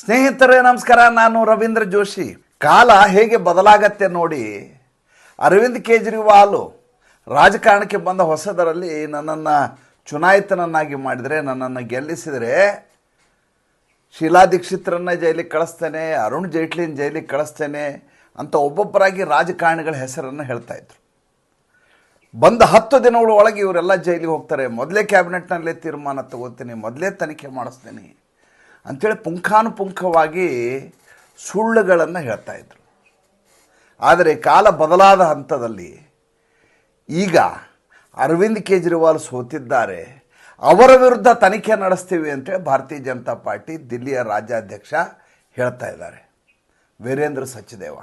ಸ್ನೇಹಿತರೇ, ನಮಸ್ಕಾರ. ನಾನು ರವೀಂದ್ರ ಜೋಶಿ. ಕಾಲ ಹೇಗೆ ಬದಲಾಗತ್ತೆ ನೋಡಿ, ಅರವಿಂದ್ ಕೇಜ್ರಿವಾಲ್ ರಾಜಕಾರಣಕ್ಕೆ ಬಂದ ಹೊಸದರಲ್ಲಿ ನನ್ನನ್ನು ಚುನಾಯಿತನನ್ನಾಗಿ ಮಾಡಿದರೆ, ನನ್ನನ್ನು ಗೆಲ್ಲಿಸಿದರೆ ಶೀಲಾ ದೀಕ್ಷಿತ್ರನ್ನ ಜೈಲಿಗೆ ಕಳಿಸ್ತೇನೆ, ಅರುಣ್ ಜೇಟ್ಲಿನ ಜೈಲಿಗೆ ಕಳಿಸ್ತೇನೆ ಅಂತ ಒಬ್ಬೊಬ್ಬರಾಗಿ ರಾಜಕಾರಣಿಗಳ ಹೆಸರನ್ನು ಹೇಳ್ತಾ ಇದ್ರು. ಬಂದ ಹತ್ತು ದಿನಗಳ ಒಳಗೆ ಇವರೆಲ್ಲ ಜೈಲಿಗೆ ಹೋಗ್ತಾರೆ. ಮೊದಲೇ ಕ್ಯಾಬಿನೆಟ್ನಲ್ಲೇ ತೀರ್ಮಾನ ತಗೋತೀನಿ, ಮೊದಲೇ ತನಿಖೆ ಮಾಡಿಸ್ತೀನಿ. ಅಂಥೇಳಿ ಪುಂಖಾನುಪುಂಖವಾಗಿ ಸುಳ್ಳುಗಳನ್ನು ಹೇಳ್ತಾ ಇದ್ರು. ಆದರೆ ಕಾಲ ಬದಲಾದ ಹಂತದಲ್ಲಿ ಈಗ ಅರವಿಂದ್ ಕೇಜ್ರಿವಾಲ್ ಸೋತಿದ್ದಾರೆ. ಅವರ ವಿರುದ್ಧ ತನಿಖೆ ನಡೆಸ್ತೀವಿ ಅಂತೇಳಿ ಭಾರತೀಯ ಜನತಾ ಪಾರ್ಟಿ ದಿಲ್ಲಿಯ ರಾಜ್ಯಾಧ್ಯಕ್ಷ ಹೇಳ್ತಾ ಇದ್ದಾರೆ. ವೀರೇಂದ್ರ ಸಚಿದೇವ.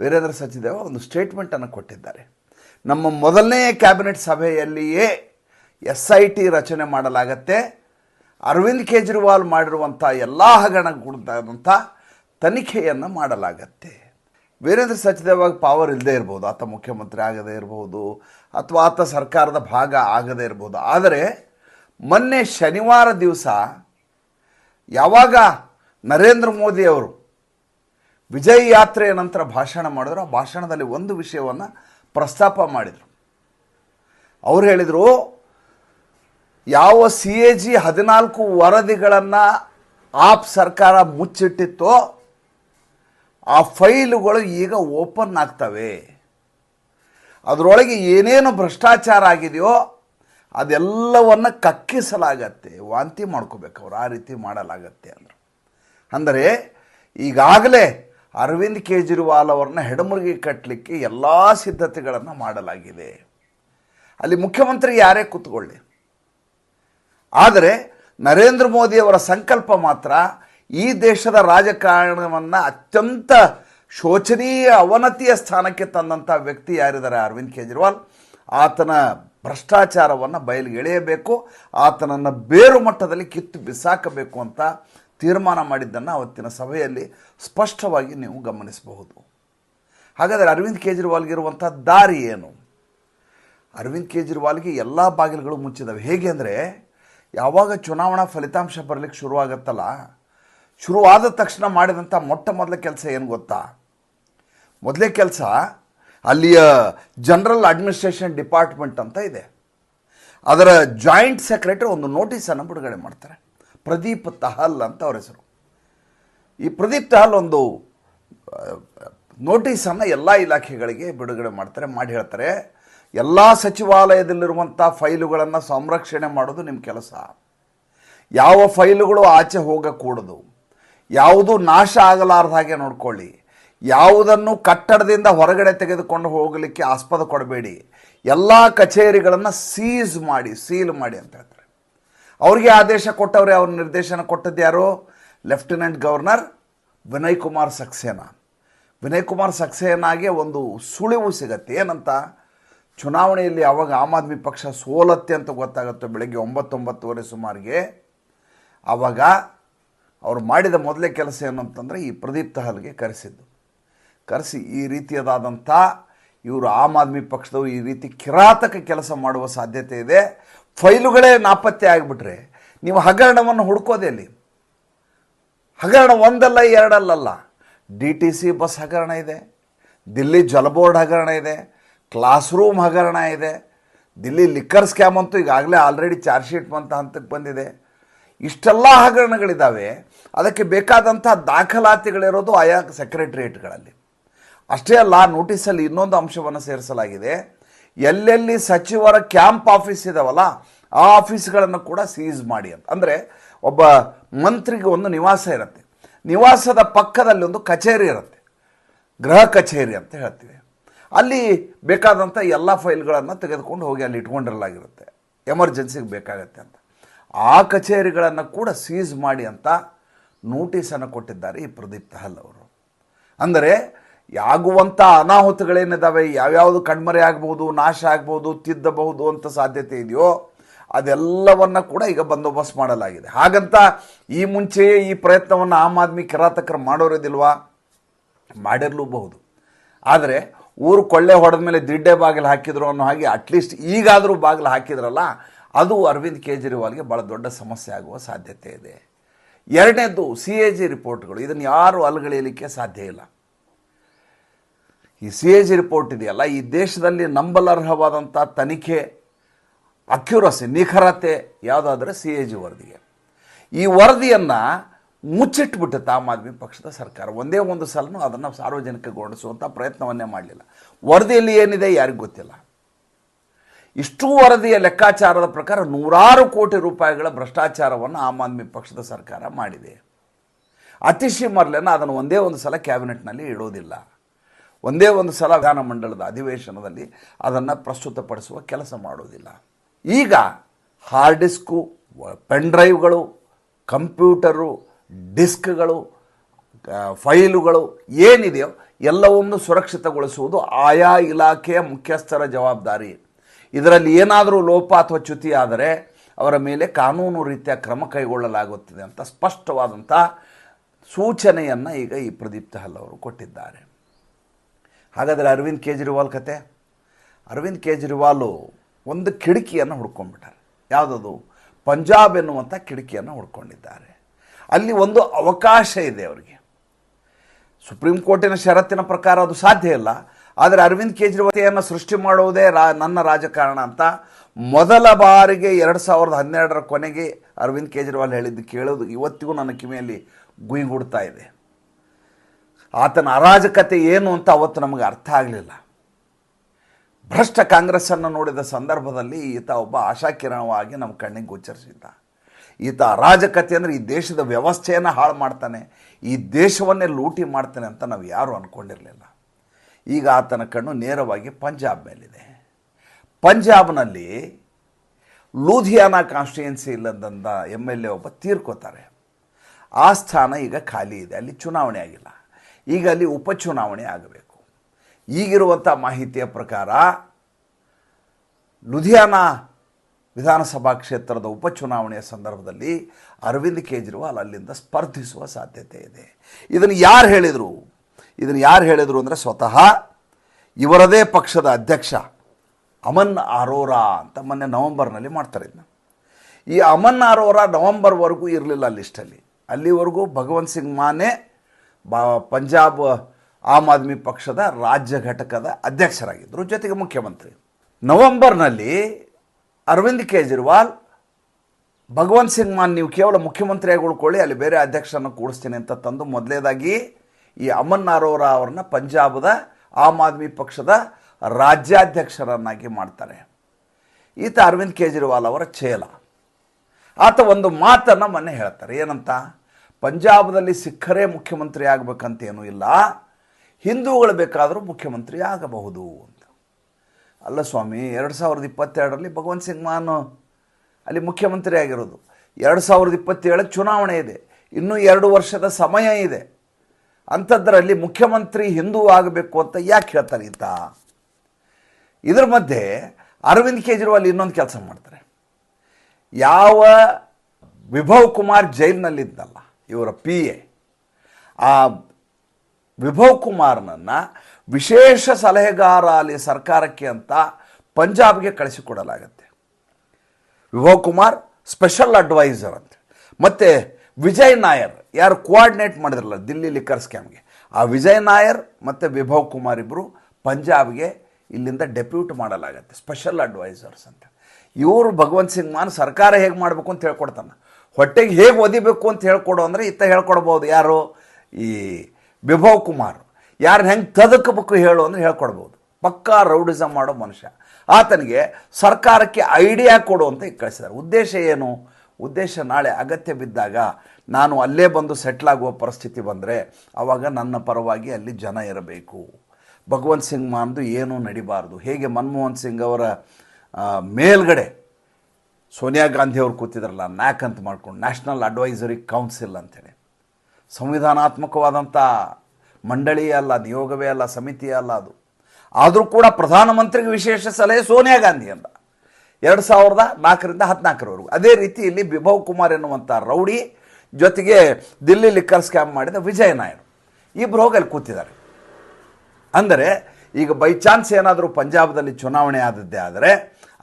ವೀರೇಂದ್ರ ಸಚಿದೇವ ಒಂದು ಸ್ಟೇಟ್ಮೆಂಟನ್ನು ಕೊಟ್ಟಿದ್ದಾರೆ. ನಮ್ಮ ಮೊದಲನೇ ಕ್ಯಾಬಿನೆಟ್ ಸಭೆಯಲ್ಲಿಯೇ ಎಸ್ ಐ ಟಿ ರಚನೆ ಮಾಡಲಾಗತ್ತೆ. ಅರವಿಂದ್ ಕೇಜ್ರಿವಾಲ್ ಮಾಡಿರುವಂಥ ಎಲ್ಲ ಹಗರಣಗಳಾದಂಥ ತನಿಖೆಯನ್ನು ಮಾಡಲಾಗತ್ತೆ. ವೀರೇಂದ್ರ ಸಚ್ದೇವಾಗ ಪವರ್ ಇಲ್ಲದೆ ಇರ್ಬೋದು, ಆತ ಮುಖ್ಯಮಂತ್ರಿ ಆಗದೇ ಇರ್ಬೋದು, ಅಥವಾ ಆತ ಸರ್ಕಾರದ ಭಾಗ ಆಗದೇ ಇರ್ಬೋದು. ಆದರೆ ಮೊನ್ನೆ ಶನಿವಾರ ದಿವಸ ಯಾವಾಗ ನರೇಂದ್ರ ಮೋದಿ ಅವರು ವಿಜಯ್ ಯಾತ್ರೆಯ ನಂತರ ಭಾಷಣ ಮಾಡಿದ್ರು, ಆ ಭಾಷಣದಲ್ಲಿ ಒಂದು ವಿಷಯವನ್ನು ಪ್ರಸ್ತಾಪ ಮಾಡಿದರು. ಅವ್ರು ಹೇಳಿದರು ಯಾವ ಸಿ ಎ ಜಿ ಹದಿನಾಲ್ಕು ವರದಿಗಳನ್ನು ಆಪ್ ಸರ್ಕಾರ ಮುಚ್ಚಿಟ್ಟಿತ್ತೋ ಆ ಫೈಲುಗಳು ಈಗ ಓಪನ್ ಆಗ್ತವೆ. ಅದರೊಳಗೆ ಏನೇನು ಭ್ರಷ್ಟಾಚಾರ ಆಗಿದೆಯೋ ಅದೆಲ್ಲವನ್ನು ಕಕ್ಕಿಸಲಾಗತ್ತೆ. ವಾಂತಿ ಮಾಡ್ಕೋಬೇಕು ಅವ್ರು, ಆ ರೀತಿ ಮಾಡಲಾಗತ್ತೆ ಅಂದರು. ಅಂದರೆ ಈಗಾಗಲೇ ಅರವಿಂದ್ ಕೇಜ್ರಿವಾಲ್ ಅವ್ರನ್ನ ಹೆಡಮುರುಗಿ ಕಟ್ಟಲಿಕ್ಕೆ ಎಲ್ಲ ಸಿದ್ಧತೆಗಳನ್ನು ಮಾಡಲಾಗಿದೆ. ಅಲ್ಲಿ ಮುಖ್ಯಮಂತ್ರಿ ಯಾರೇ ಕೂತ್ಕೊಳ್ಳಿ. ಆದರೆ ನರೇಂದ್ರ ಮೋದಿಯವರ ಸಂಕಲ್ಪ ಮಾತ್ರ ಈ ದೇಶದ ರಾಜಕಾರಣವನ್ನು ಅತ್ಯಂತ ಶೋಚನೀಯ ಅವನತಿಯ ಸ್ಥಾನಕ್ಕೆ ತಂದಂಥ ವ್ಯಕ್ತಿ ಯಾರಿದ್ದಾರೆ? ಅರವಿಂದ್ ಕೇಜ್ರಿವಾಲ್. ಆತನ ಭ್ರಷ್ಟಾಚಾರವನ್ನು ಬಯಲಿಗೆ ಎಳೆಯಬೇಕು. ಆತನನ್ನು ಬೇರು ಮಟ್ಟದಲ್ಲಿ ಕಿತ್ತು ಬಿಸಾಕಬೇಕು ಅಂತ ತೀರ್ಮಾನ ಮಾಡಿದ್ದನ್ನು ಅವತ್ತಿನ ಸಭೆಯಲ್ಲಿ ಸ್ಪಷ್ಟವಾಗಿ ನೀವು ಗಮನಿಸಬಹುದು. ಹಾಗಾದರೆ ಅರವಿಂದ್ ಕೇಜ್ರಿವಾಲ್ಗಿರುವಂಥ ದಾರಿ ಏನು? ಅರವಿಂದ್ ಕೇಜ್ರಿವಾಲ್ಗೆ ಎಲ್ಲ ಬಾಗಿಲುಗಳು ಮುಚ್ಚಿದವೆ. ಹೇಗೆ ಅಂದರೆ ಯಾವಾಗ ಚುನಾವಣಾ ಫಲಿತಾಂಶ ಬರಲಿಕ್ಕೆ ಶುರುವಾಗತ್ತಲ್ಲ? ಶುರುವಾದ ತಕ್ಷಣ ಮಾಡಿದಂಥ ಮೊಟ್ಟ ಮೊದಲ ಕೆಲಸ ಏನು ಗೊತ್ತಾ? ಮೊದಲೇ ಕೆಲಸ ಅಲ್ಲಿಯ ಜನರಲ್ ಅಡ್ಮಿನಿಸ್ಟ್ರೇಷನ್ ಡಿಪಾರ್ಟ್ಮೆಂಟ್ ಅಂತ ಇದೆ. ಅದರ ಜಾಯಿಂಟ್ ಸೆಕ್ರೆಟರಿ ಒಂದು ನೋಟಿಸನ್ನು ಬಿಡುಗಡೆ ಮಾಡ್ತಾರೆ. ಪ್ರದೀಪ್ ತಹಲ್ ಅಂತ ಅವ್ರ ಹೆಸರು. ಈ ಪ್ರದೀಪ್ ತಹಲ್ ಒಂದು ನೋಟಿಸನ್ನು ಎಲ್ಲ ಇಲಾಖೆಗಳಿಗೆ ಬಿಡುಗಡೆ ಮಾಡ್ತಾರೆ, ಮಾಡಿ ಹೇಳ್ತಾರೆ. ಎಲ್ಲ ಸಚಿವಾಲಯದಲ್ಲಿರುವಂಥ ಫೈಲುಗಳನ್ನು ಸಂರಕ್ಷಣೆ ಮಾಡೋದು ನಿಮ್ಮ ಕೆಲಸ. ಯಾವ ಫೈಲುಗಳು ಆಚೆ ಹೋಗಕೂಡದು. ಯಾವುದು ನಾಶ ಆಗಲಾರ್ದ ಹಾಗೆ ನೋಡ್ಕೊಳ್ಳಿ. ಯಾವುದನ್ನು ಕಟ್ಟಡದಿಂದ ಹೊರಗಡೆ ತೆಗೆದುಕೊಂಡು ಹೋಗಲಿಕ್ಕೆ ಆಸ್ಪದ ಕೊಡಬೇಡಿ. ಎಲ್ಲ ಕಚೇರಿಗಳನ್ನು ಸೀಸ್ ಮಾಡಿ, ಸೀಲ್ ಮಾಡಿ ಅಂತ ಹೇಳ್ತಾರೆ. ಅವ್ರಿಗೆ ಆದೇಶ ಕೊಟ್ಟವ್ರೆ, ಅವ್ರ ನಿರ್ದೇಶನ ಕೊಟ್ಟದ್ದು ಯಾರು? Lieutenant governor Vinay Kumar Saxena. Vinay Kumar ಸಕ್ಸೇನಾಗೆ ಒಂದು ಸುಳಿವು ಸಿಗತ್ತೆ. ಏನಂತ? ಚುನಾವಣೆಯಲ್ಲಿ ಆವಾಗ ಆಮ್ ಆದ್ಮಿ ಪಕ್ಷ ಸೋಲತ್ತೆ ಅಂತ ಗೊತ್ತಾಗುತ್ತೆ ಬೆಳಗ್ಗೆ ಒಂಬತ್ತೊಂಬತ್ತುವರೆ ಸುಮಾರಿಗೆ. ಆವಾಗ ಅವರು ಮಾಡಿದ ಮೊದಲೇ ಕೆಲಸ ಏನು ಅಂತಂದರೆ ಈ ಪ್ರದೀಪ್ ತಹಲ್ಗೆ ಕರೆಸಿದ್ದು. ಕರೆಸಿ ಈ ರೀತಿಯದಾದಂಥ ಇವರು ಆಮ್ ಆದ್ಮಿ ಪಕ್ಷದವರು ಈ ರೀತಿ ಕಿರಾತಕ ಕೆಲಸ ಮಾಡುವ ಸಾಧ್ಯತೆ ಇದೆ. ಫೈಲುಗಳೇ ನಾಪತ್ತೆ ಆಗಿಬಿಟ್ರೆ ನೀವು ಹಗರಣವನ್ನು ಹುಡ್ಕೋದೆ ಅಲ್ಲಿ ಹಗರಣ ಒಂದಲ್ಲ, ಎರಡಲ್ಲಲ್ಲ. ಡಿ ಟಿ ಸಿ ಬಸ್ ಹಗರಣ ಇದೆ. ದಿಲ್ಲಿ ಜಲಬೋರ್ಡ್ ಹಗರಣ ಇದೆ. ಕ್ಲಾಸ್ ರೂಮ್ ಹಗರಣ ಇದೆ. ದಿಲ್ಲಿ ಲಿಕ್ಕರ್ ಸ್ಕ್ಯಾಮ್ ಅಂತೂ ಈಗಾಗಲೇ ಆಲ್ರೆಡಿ ಚಾರ್ಜ್ ಶೀಟ್ ಅಂತ ಹಂತಕ್ಕೆ ಬಂದಿದೆ. ಇಷ್ಟೆಲ್ಲ ಹಗರಣಗಳಿದ್ದಾವೆ ಅದಕ್ಕೆ ಬೇಕಾದಂಥ ದಾಖಲಾತಿಗಳಿರೋದು ಆಯಾ ಸೆಕ್ರೆಟ್ರಿಯೇಟ್ಗಳಲ್ಲಿ. ಅಷ್ಟೇ ಅಲ್ಲ, ನೋಟಿಸಲ್ಲಿ ಇನ್ನೊಂದು ಅಂಶವನ್ನು ಸೇರಿಸಲಾಗಿದೆ. ಎಲ್ಲೆಲ್ಲಿ ಸಚಿವರ ಕ್ಯಾಂಪ್ ಆಫೀಸ್ ಇದಾವಲ್ಲ, ಆ ಆಫೀಸ್ಗಳನ್ನು ಕೂಡ ಸೀಸ್ ಮಾಡಿ ಅಂತ. ಅಂದರೆ ಒಬ್ಬ ಮಂತ್ರಿಗೆ ಒಂದು ನಿವಾಸ ಇರುತ್ತೆ. ನಿವಾಸದ ಪಕ್ಕದಲ್ಲಿ ಒಂದು ಕಚೇರಿ ಇರುತ್ತೆ. ಗೃಹ ಕಚೇರಿ ಅಂತ ಹೇಳ್ತೀವಿ. ಅಲ್ಲಿ ಬೇಕಾದಂಥ ಎಲ್ಲ ಫೈಲ್ಗಳನ್ನು ತೆಗೆದುಕೊಂಡು ಹೋಗಿ ಅಲ್ಲಿ ಇಟ್ಕೊಂಡಿರಲಾಗಿರುತ್ತೆ. ಎಮರ್ಜೆನ್ಸಿಗೆ ಬೇಕಾಗತ್ತೆ ಅಂತ. ಆ ಕಚೇರಿಗಳನ್ನು ಕೂಡ ಸೀಸ್ ಮಾಡಿ ಅಂತ ನೋಟಿಸನ್ನು ಕೊಟ್ಟಿದ್ದಾರೆ ಈ ಪ್ರದೀಪ್ ತಹಲ್ ಅವರು. ಅಂದರೆ ಆಗುವಂಥ ಅನಾಹುತಗಳೇನಿದ್ದಾವೆ ಯಾವ್ಯಾವುದು ಕಣ್ಮರೆ ಆಗ್ಬೋದು, ನಾಶ ಆಗ್ಬೋದು, ತಿದ್ದಬಹುದು ಅಂತ ಸಾಧ್ಯತೆ ಇದೆಯೋ, ಅದೆಲ್ಲವನ್ನು ಕೂಡ ಈಗ ಬಂದೋಬಸ್ತ್ ಮಾಡಲಾಗಿದೆ. ಹಾಗಂತ ಈ ಮುಂಚೆಯೇ ಈ ಪ್ರಯತ್ನವನ್ನು ಆಮ್ ಆದ್ಮಿ ಕಿರಾತಕರು ಮಾಡೋರಿದಿಲ್ವಾ? ಮಾಡಿರಲೂಬಹುದು. ಆದರೆ ಊರು ಕೊಳ್ಳೆ ಹೊಡೆದ ಮೇಲೆ ದಿಡ್ಡೆ ಬಾಗಿಲು ಹಾಕಿದ್ರು ಅನ್ನೋ ಹಾಗೆ ಅಟ್ಲೀಸ್ಟ್ ಈಗಾದರೂ ಬಾಗಿಲು ಹಾಕಿದ್ರಲ್ಲ, ಅದು ಅರವಿಂದ್ ಕೇಜ್ರಿವಾಲ್ಗೆ ಭಾಳ ದೊಡ್ಡ ಸಮಸ್ಯೆ ಆಗುವ ಸಾಧ್ಯತೆ ಇದೆ. ಎರಡನೇದು ಸಿ ಎ ಜಿ ರಿಪೋರ್ಟ್ಗಳು ಇದನ್ನು ಯಾರು ಅಲ್ಗಳೆಯಲಿಕ್ಕೆ ಸಾಧ್ಯ ಇಲ್ಲ. ಈ ಸಿ ಎ ಜಿ ರಿಪೋರ್ಟ್ ಇದೆಯಲ್ಲ, ಈ ದೇಶದಲ್ಲಿ ನಂಬಲರ್ಹವಾದಂಥ ತನಿಖೆ, ಅಕ್ಯುರಸಿ, ನಿಖರತೆ ಯಾವುದಾದ್ರೆ ಸಿ ಎ ಜಿ ವರದಿಗೆ. ಈ ವರದಿಯನ್ನು ಮುಚ್ಚಿಟ್ಬಿಟ್ಟಿತ್ತು ಆಮ್ ಆದ್ಮಿ ಪಕ್ಷದ ಸರ್ಕಾರ. ಒಂದೇ ಒಂದು ಸಲನೂ ಅದನ್ನು ಸಾರ್ವಜನಿಕಗೊಳಿಸುವಂಥ ಪ್ರಯತ್ನವನ್ನೇ ಮಾಡಲಿಲ್ಲ. ವರದಿಯಲ್ಲಿ ಏನಿದೆ ಯಾರಿಗೂ ಗೊತ್ತಿಲ್ಲ. ಇಷ್ಟು ವರದಿಯ ಲೆಕ್ಕಾಚಾರದ ಪ್ರಕಾರ ನೂರಾರು ಕೋಟಿ ರೂಪಾಯಿಗಳ ಭ್ರಷ್ಟಾಚಾರವನ್ನು ಆಮ್ ಆದ್ಮಿ ಪಕ್ಷದ ಸರ್ಕಾರ ಮಾಡಿದೆ. ಅತಿಶಿ ಮರ್ಲೆನ ಅದನ್ನು ಒಂದೇ ಒಂದು ಸಲ ಕ್ಯಾಬಿನೆಟ್ನಲ್ಲಿ ಇಡೋದಿಲ್ಲ. ಒಂದೇ ಒಂದು ಸಲ ವಿಧಾನಮಂಡಲದ ಅಧಿವೇಶನದಲ್ಲಿ ಅದನ್ನು ಪ್ರಸ್ತುತಪಡಿಸುವ ಕೆಲಸ ಮಾಡೋದಿಲ್ಲ. ಈಗ ಹಾರ್ಡ್ ಡಿಸ್ಕು, ಪೆನ್ ಡ್ರೈವ್ಗಳು, ಕಂಪ್ಯೂಟರು ಡಿಸ್ಕ್ಗಳು ಫೈಲುಗಳು ಏನಿದೆಯೋ ಎಲ್ಲವನ್ನು ಸುರಕ್ಷಿತಗೊಳಿಸುವುದು ಆಯಾ ಇಲಾಖೆಯ ಮುಖ್ಯಸ್ಥರ ಜವಾಬ್ದಾರಿ. ಇದರಲ್ಲಿ ಏನಾದರೂ ಲೋಪ ಅಥವಾ ಚ್ಯುತಿ ಆದರೆ ಅವರ ಮೇಲೆ ಕಾನೂನು ರೀತಿಯ ಕ್ರಮ ಕೈಗೊಳ್ಳಲಾಗುತ್ತದೆ ಅಂತ ಸ್ಪಷ್ಟವಾದಂಥ ಸೂಚನೆಯನ್ನು ಈಗ ಈ ಪ್ರದೀಪ್ ತಹಲ್ ಅವರು ಕೊಟ್ಟಿದ್ದಾರೆ. ಹಾಗಾದರೆ ಅರವಿಂದ್ ಕೇಜ್ರಿವಾಲ್ ಕತೆ? ಅರವಿಂದ್ ಕೇಜ್ರಿವಾಲ್ ಒಂದು ಕಿಟಕಿಯನ್ನು ಹುಡ್ಕೊಂಡ್ಬಿಟ್ಟಾರೆ. ಯಾವುದದು? ಪಂಜಾಬ್ ಎನ್ನುವಂಥ ಕಿಟಕಿಯನ್ನು ಹುಡ್ಕೊಂಡಿದ್ದಾರೆ. ಅಲ್ಲಿ ಒಂದು ಅವಕಾಶ ಇದೆ ಅವರಿಗೆ. ಸುಪ್ರೀಂ ಕೋರ್ಟಿನ ಷರತ್ತಿನ ಪ್ರಕಾರ ಅದು ಸಾಧ್ಯ ಇಲ್ಲ. ಆದರೆ ಅರವಿಂದ್ ಕೇಜ್ರಿವಾಲ್ಯನ್ನು ಸೃಷ್ಟಿ ಮಾಡುವುದೇ ರಾ, ನನ್ನ ರಾಜಕಾರಣ ಅಂತ ಮೊದಲ ಬಾರಿಗೆ ಎರಡು ಸಾವಿರದ ಹನ್ನೆರಡರ ಕೊನೆಗೆ ಅರವಿಂದ್ ಕೇಜ್ರಿವಾಲ್ ಹೇಳಿದ್ದು ಕೇಳೋದು ಇವತ್ತಿಗೂ ನನ್ನ ಕಿವಿಯಲ್ಲಿ ಗುಯ್ಗುಡ್ತಾ ಇದೆ. ಆತನ ಅರಾಜಕತೆ ಏನು ಅಂತ ಅವತ್ತು ನಮಗೆ ಅರ್ಥ ಆಗಲಿಲ್ಲ. ಭ್ರಷ್ಟ ಕಾಂಗ್ರೆಸ್ಸನ್ನು ನೋಡಿದ ಸಂದರ್ಭದಲ್ಲಿ ಈತ ಒಬ್ಬ ಆಶಾಕಿರಣವಾಗಿ ನಮ್ಮ ಕಣ್ಣಿಗೆ ಗೋಚರಿಸಿದ್ದ. ಈತ ಅರಾಜಕತೆ ಅಂದರೆ ಈ ದೇಶದ ವ್ಯವಸ್ಥೆಯನ್ನು ಹಾಳು ಮಾಡ್ತಾನೆ, ಈ ದೇಶವನ್ನೇ ಲೂಟಿ ಮಾಡ್ತಾನೆ ಅಂತ ನಾವು ಯಾರೂ ಅಂದ್ಕೊಂಡಿರಲಿಲ್ಲ ಈಗ ಆತನ ಕಣ್ಣು ನೇರವಾಗಿ ಪಂಜಾಬ್ ಮೇಲಿದೆ. ಪಂಜಾಬ್ನಲ್ಲಿ ಲೂಧಿಯಾನ ಕಾನ್ಸ್ಟಿಟ್ಯೂನ್ಸಿ ಇಲ್ಲದಂದ ಎಂ ಎಲ್ ಎ ಒಬ್ಬ ತೀರ್ಕೋತಾರೆ. ಆ ಸ್ಥಾನ ಈಗ ಖಾಲಿ ಇದೆ, ಅಲ್ಲಿ ಚುನಾವಣೆ ಆಗಿಲ್ಲ. ಈಗ ಅಲ್ಲಿ ಉಪಚುನಾವಣೆ ಆಗಬೇಕು. ಈಗಿರುವಂಥ ಮಾಹಿತಿಯ ಪ್ರಕಾರ ಲುಧಿಯಾನ ವಿಧಾನಸಭಾ ಕ್ಷೇತ್ರದ ಉಪಚುನಾವಣೆಯ ಸಂದರ್ಭದಲ್ಲಿ ಅರವಿಂದ್ ಕೇಜ್ರಿವಾಲ್ ಅಲ್ಲಿಂದ ಸ್ಪರ್ಧಿಸುವ ಸಾಧ್ಯತೆ ಇದೆ. ಇದನ್ನು ಯಾರು ಹೇಳಿದರು? ಇದನ್ನು ಯಾರು ಹೇಳಿದರು ಅಂದರೆ ಸ್ವತಃ ಇವರದೇ ಪಕ್ಷದ ಅಧ್ಯಕ್ಷ ಅಮನ್ ಅರೋರಾ ಅಂತ ಮೊನ್ನೆ ನವಂಬರ್ನಲ್ಲಿ ಮಾಡ್ತಾರೆ ಇದನ್ನ. ಈ ಅಮನ್ ಅರೋರಾ ನವಂಬರ್ವರೆಗೂ ಇರಲಿಲ್ಲ ಲಿಸ್ಟಲ್ಲಿ. ಅಲ್ಲಿವರೆಗೂ ಭಗವಂತ್ ಸಿಂಗ್ ಮಾನೆ ಬಾ, ಪಂಜಾಬ್, ಆಮ್ ಆದ್ಮಿ ಪಕ್ಷದ ರಾಜ್ಯ ಘಟಕದ ಅಧ್ಯಕ್ಷರಾಗಿದ್ದರು, ಜೊತೆಗೆ ಮುಖ್ಯಮಂತ್ರಿ. ನವಂಬರ್ನಲ್ಲಿ ಅರವಿಂದ್ ಕೇಜ್ರಿವಾಲ್, ಭಗವಂತ್ ಸಿಂಗ್ ಮಾನ್, ನೀವು ಕೇವಲ ಮುಖ್ಯಮಂತ್ರಿಯಾಗಿ ಉಳ್ಕೊಳ್ಳಿ ಅಲ್ಲಿ ಬೇರೆ ಅಧ್ಯಕ್ಷರನ್ನು ಕೂಡಿಸ್ತೀನಿ ಅಂತ ತಂದು ಮೊದಲೇದಾಗಿ ಈ ಅಮನ್ ಅರೋರಾ ಅವ್ರನ್ನ ಪಂಜಾಬದ ಆಮ್ ಆದ್ಮಿ ಪಕ್ಷದ ರಾಜ್ಯಾಧ್ಯಕ್ಷರನ್ನಾಗಿ ಮಾಡ್ತಾರೆ. ಈತ ಅರವಿಂದ್ ಕೇಜ್ರಿವಾಲ್ ಅವರ ಚೇಲ ಆತ ಒಂದು ಮಾತನ್ನು ಮೊನ್ನೆ ಹೇಳ್ತಾರೆ. ಏನಂತ? ಪಂಜಾಬದಲ್ಲಿ ಸಿಖ್ಖರೇ ಮುಖ್ಯಮಂತ್ರಿ ಆಗಬೇಕಂತೇನೂ ಇಲ್ಲ, ಹಿಂದೂಗಳು ಬೇಕಾದರೂ ಮುಖ್ಯಮಂತ್ರಿ ಆಗಬಹುದು ಅಂತ. ಅಲ್ಲ ಸ್ವಾಮಿ, ಎರಡು ಸಾವಿರದ ಇಪ್ಪತ್ತೆರಡರಲ್ಲಿ ಭಗವಂತ್ ಸಿಂಗ್ ಮಾನ್ ಅಲ್ಲಿ ಮುಖ್ಯಮಂತ್ರಿ ಆಗಿರೋದು. ಎರಡು ಸಾವಿರದ ಇಪ್ಪತ್ತೇಳಕ್ಕೆ ಚುನಾವಣೆ ಇದೆ. ಇನ್ನೂ ಎರಡು ವರ್ಷದ ಸಮಯ ಇದೆ. ಅಂಥದ್ದರಲ್ಲಿ ಮುಖ್ಯಮಂತ್ರಿ ಹಿಂದೂ ಆಗಬೇಕು ಅಂತ ಯಾಕೆ ಹೇಳ್ತಾರೆ ಈತ ಇದ್ರ ಮಧ್ಯೆ ಅರವಿಂದ್ ಕೇಜ್ರಿವಾಲ್ ಇನ್ನೊಂದು ಕೆಲಸ ಮಾಡ್ತಾರೆ. ಯಾವ ವಿಭವ್ ಕುಮಾರ್ ಜೈಲಿನಲ್ಲಿದ್ದಲ್ಲ, ಇವರ ಪಿ ಎ ಆ ವಿಭವ್ ಕುಮಾರ್ನನ್ನು ವಿಶೇಷ ಸಲಹೆಗಾರ ಅಲ್ಲಿ ಸರ್ಕಾರಕ್ಕೆ ಅಂತ ಪಂಜಾಬ್ಗೆ ಕಳಿಸಿಕೊಡಲಾಗತ್ತೆ. ವಿಭವ್ ಕುಮಾರ್ ಸ್ಪೆಷಲ್ ಅಡ್ವೈಸರ್ ಅಂತ. ಮತ್ತು ವಿಜಯ್ ನಾಯರ್, ಯಾರು ಕೋಆರ್ಡಿನೇಟ್ ಮಾಡಿದ್ರಲ್ಲ ದಿಲ್ಲಿ ಲಿಕ್ಕರ್ ಸ್ಕ್ಯಾಮ್ಗೆ ಆ ವಿಜಯ್ ನಾಯರ್ ಮತ್ತು ವಿಭವ್ ಕುಮಾರ್ ಇಬ್ಬರು ಪಂಜಾಬ್ಗೆ ಇಲ್ಲಿಂದ ಡೆಪ್ಯೂಟ್ ಮಾಡಲಾಗತ್ತೆ ಸ್ಪೆಷಲ್ ಅಡ್ವೈಸರ್ಸ್ ಅಂತ. ಇವರು ಭಗವಂತ್ ಸಿಂಗ್ ಮಾನ್ ಸರ್ಕಾರ ಹೇಗೆ ಮಾಡಬೇಕು ಅಂತ ಹೇಳ್ಕೊಡ್ತಾನೆ. ಹೊಟ್ಟೆಗೆ ಹೇಗೆ ಒದಿಬೇಕು ಅಂತ ಹೇಳ್ಕೊಡು ಅಂದರೆ ಇತ್ತ ಹೇಳ್ಕೊಡ್ಬೋದು ಯಾರು? ಈ ವಿಭವ್ ಕುಮಾರ್. ಯಾರನ್ನ ಹೆಂಗೆ ತದಕಬೇಕು ಹೇಳು ಅಂದ್ರೆ ಹೇಳ್ಕೊಡ್ಬೋದು. ಪಕ್ಕಾ ರೌಡಿಸಮ್ ಮಾಡೋ ಮನುಷ್ಯ. ಆತನಿಗೆ ಸರ್ಕಾರಕ್ಕೆ ಐಡಿಯಾ ಕೊಡು ಅಂತ ಕಳಿಸಿದ್ದಾರೆ ಉದ್ದೇಶ ಏನು? ಉದ್ದೇಶ ನಾಳೆ ಅಗತ್ಯ ಬಿದ್ದಾಗ ನಾನು ಅಲ್ಲೇ ಬಂದು ಸೆಟ್ಲ್ ಆಗುವ ಪರಿಸ್ಥಿತಿ ಬಂದರೆ ಆವಾಗ ನನ್ನ ಪರವಾಗಿ ಅಲ್ಲಿ ಜನ ಇರಬೇಕು. ಭಗವಂತ್ ಸಿಂಗ್ ಮಾನ್ದು ಏನೂ ನಡಿಬಾರ್ದು. ಹೇಗೆ ಮನಮೋಹನ್ ಸಿಂಗ್ ಅವರ ಮೇಲ್ಗಡೆ ಸೋನಿಯಾ ಗಾಂಧಿ ಅವರು ಕೂತಿದ್ರಲ್ಲ ನ್ಯಾಕ್ ಅಂತ ಮಾಡ್ಕೊಂಡು ನ್ಯಾಷನಲ್ ಅಡ್ವೈಸರಿ ಕೌನ್ಸಿಲ್ ಅಂತೇಳಿ ಸಂವಿಧಾನಾತ್ಮಕವಾದಂಥ ಮಂಡಳಿ ಅಲ್ಲ, ನಿಯೋಗವೇ ಅಲ್ಲ ಸಮಿತಿ ಅಲ್ಲ ಅದು. ಆದರೂ ಕೂಡ ಪ್ರಧಾನಮಂತ್ರಿಗೆ ವಿಶೇಷ ಸಲಹೆ ಸೋನಿಯಾ ಗಾಂಧಿ ಅಂತ. ಎರಡು ಸಾವಿರದ ನಾಲ್ಕರಿಂದ ಹದಿನಾಲ್ಕರವರೆಗೂ. ಅದೇ ರೀತಿ ಇಲ್ಲಿ ಬಿಭವ್ ಕುಮಾರ್ ಎನ್ನುವಂಥ ರೌಡಿ ಜೊತೆಗೆ ದಿಲ್ಲಿ ಲಿಕ್ಕರ್ ಸ್ಕ್ಯಾಮ್ ಮಾಡಿದ ವಿಜಯ ನಾಯರ್. ಇಬ್ಬರು ಹೋಗಿ ಕೂತಿದ್ದಾರೆ. ಅಂದರೆ ಈಗ ಬೈ ಚಾನ್ಸ್ ಏನಾದರೂ ಪಂಜಾಬ್ದಲ್ಲಿ ಚುನಾವಣೆ ಆದದ್ದೇ ಆದರೆ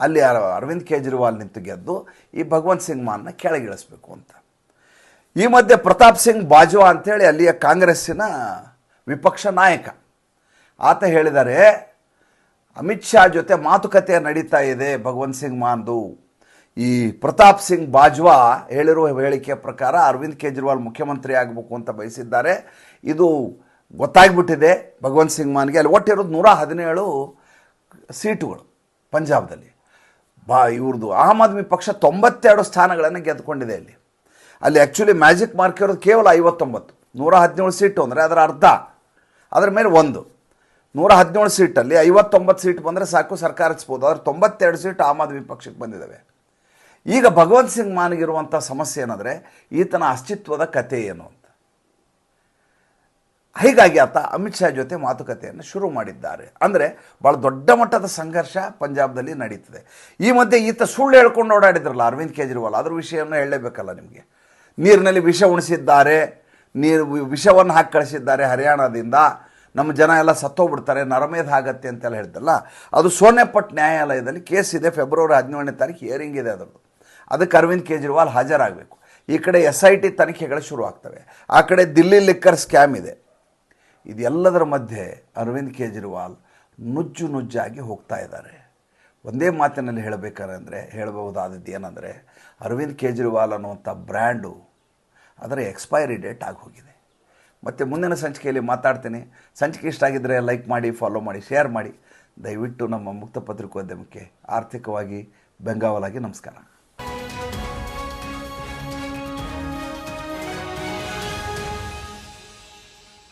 ಅಲ್ಲಿ ಅರವಿಂದ್ ಕೇಜ್ರಿವಾಲ್ ನಿಂತು ಗೆದ್ದು ಈ ಭಗವಂತ್ ಸಿಂಗ್ ಮಾನ್ನ ಕೆಳಗಿಳಿಸ್ಬೇಕು ಅಂತ. ಈ ಮಧ್ಯೆ ಪ್ರತಾಪ್ ಸಿಂಗ್ ಬಾಜ್ವಾ ಅಂತೇಳಿ ಅಲ್ಲಿಯ ಕಾಂಗ್ರೆಸ್ಸಿನ ವಿಪಕ್ಷ ನಾಯಕ. ಆತ ಹೇಳಿದ್ದಾರೆ ಅಮಿತ್ ಶಾ ಜೊತೆ ಮಾತುಕತೆ ನಡೀತಾ ಇದೆ ಭಗವಂತ್ ಸಿಂಗ್ ಮಾನ್ದು ಈ ಪ್ರತಾಪ್ ಸಿಂಗ್ ಬಾಜ್ವಾ ಹೇಳಿರುವ ಹೇಳಿಕೆಯ ಪ್ರಕಾರ ಅರವಿಂದ್ ಕೇಜ್ರಿವಾಲ್ ಮುಖ್ಯಮಂತ್ರಿ ಆಗಬೇಕು ಅಂತ ಬಯಸಿದ್ದಾರೆ. ಇದು ಗೊತ್ತಾಗ್ಬಿಟ್ಟಿದೆ ಭಗವಂತ್ ಸಿಂಗ್ ಮಾನ್ಗೆ. ಅಲ್ಲಿ ಒಟ್ಟಿರೋದು ನೂರ ಹದಿನೇಳು ಸೀಟುಗಳು ಪಂಜಾಬ್ದಲ್ಲಿ. ಬಾ ಇವ್ರದ್ದು ಆಮ್ ಆದ್ಮಿ ಪಕ್ಷ ತೊಂಬತ್ತೆರಡು ಸ್ಥಾನಗಳನ್ನು ಗೆದ್ದುಕೊಂಡಿದೆ ಅಲ್ಲಿ. ಅಲ್ಲಿ ಆ್ಯಕ್ಚುಲಿ ಮ್ಯಾಜಿಕ್ ಮಾರ್ಕ್ ಇರೋದು ಕೇವಲ ಐವತ್ತೊಂಬತ್ತು. ನೂರ ಹದಿನೇಳು ಸೀಟು ಅಂದರೆ ಅದರ ಅರ್ಧ. ಅದರ ಮೇಲೆ ಒಂದು. ನೂರ ಹದಿನೇಳು ಸೀಟಲ್ಲಿ ಐವತ್ತೊಂಬತ್ತು ಸೀಟ್ ಬಂದರೆ ಸಾಕು, ಸರ್ಕಾರ ರಚಿಸ್ಬೋದು ಆದರೆ ತೊಂಬತ್ತೆರಡು ಸೀಟ್ ಆಮ್ ಆದ್ಮಿ ಪಕ್ಷಕ್ಕೆ ಬಂದಿದ್ದಾವೆ ಈಗ ಭಗವಂತ್ ಸಿಂಗ್ ಮಾನಿಗಿರುವಂಥ ಸಮಸ್ಯೆ ಏನಂದರೆ, ಈತನ ಅಸ್ತಿತ್ವದ ಕತೆ ಏನು ಅಂತ. ಹೀಗಾಗಿ ಆತ ಅಮಿತ್ ಶಾ ಜೊತೆ ಮಾತುಕತೆಯನ್ನು ಶುರು ಮಾಡಿದ್ದಾರೆ. ಅಂದರೆ ಭಾಳ ದೊಡ್ಡ ಮಟ್ಟದ ಸಂಘರ್ಷ ಪಂಜಾಬ್ದಲ್ಲಿ ನಡೀತದೆ. ಈ ಮಧ್ಯೆ ಈತ ಸುಳ್ಳು ಹೇಳ್ಕೊಂಡು ಓಡಾಡಿದ್ರಲ್ಲ, ಅರವಿಂದ್ ಕೇಜ್ರಿವಾಲ್, ಅದ್ರ ವಿಷಯವನ್ನು ಹೇಳಲೇಬೇಕಲ್ಲ ನಿಮಗೆ. ನೀರಿನಲ್ಲಿ ವಿಷ ಉಣಿಸಿದ್ದಾರೆ ನೀರು ವಿಷವನ್ನು ಹಾಕಿ ಕಳಿಸಿದ್ದಾರೆ ಹರಿಯಾಣದಿಂದ. ನಮ್ಮ ಜನ ಎಲ್ಲ ಸತ್ತೋಗ್ಬಿಡ್ತಾರೆ ನರಮೇಧ ಆಗತ್ತೆ ಅಂತೆಲ್ಲ ಹೇಳ್ತಲ್ಲ. ಅದು ಸೋನೆಪಟ್ ನ್ಯಾಯಾಲಯದಲ್ಲಿ ಕೇಸ್ ಇದೆ, ಫೆಬ್ರವರಿ ಹದಿನೇಳನೇ ತಾರೀಕು ಹಿಯರಿಂಗ್ ಇದೆ ಅದರದ್ದು. ಅದಕ್ಕೆ ಅರವಿಂದ್ ಕೇಜ್ರಿವಾಲ್ ಹಾಜರಾಗಬೇಕು. ಈ ಕಡೆ ಎಸ್ ಐ ಟಿ ತನಿಖೆಗಳು ಶುರು ಆಗ್ತವೆ. ಆ ಕಡೆ ದಿಲ್ಲಿ ಲಿಕ್ಕರ್ ಸ್ಕ್ಯಾಮ್ ಇದೆ. ಇದೆಲ್ಲದರ ಮಧ್ಯೆ ಅರವಿಂದ್ ಕೇಜ್ರಿವಾಲ್ ನುಜ್ಜು ನುಜ್ಜಾಗಿ ಹೋಗ್ತಾ ಇದ್ದಾರೆ. ಒಂದೇ ಮಾತಿನಲ್ಲಿ ಹೇಳಬೇಕಾದ್ರೆ ಹೇಳಬಹುದಾದದ್ದು ಏನಂದರೆ, ಅರವಿಂದ್ ಕೇಜ್ರಿವಾಲ್ ಅನ್ನುವಂಥ ಬ್ರ್ಯಾಂಡು ಅದರ ಎಕ್ಸ್ಪೈರಿ ಡೇಟ್ ಆಗಿ ಹೋಗಿದೆ ಮತ್ತು ಮುಂದಿನ ಸಂಚಿಕೆಯಲ್ಲಿ ಮಾತಾಡ್ತೀನಿ. ಸಂಚಿಕೆ ಇಷ್ಟ ಆಗಿದ್ದರೆ ಲೈಕ್ ಮಾಡಿ ಫಾಲೋ ಮಾಡಿ ಶೇರ್ ಮಾಡಿ. ದಯವಿಟ್ಟು ನಮ್ಮ ಮುಕ್ತ ಪತ್ರಿಕೋದ್ಯಮಕ್ಕೆ ಆರ್ಥಿಕವಾಗಿ ಬೆಂಗಾವಲಾಗಿ ನಮಸ್ಕಾರ.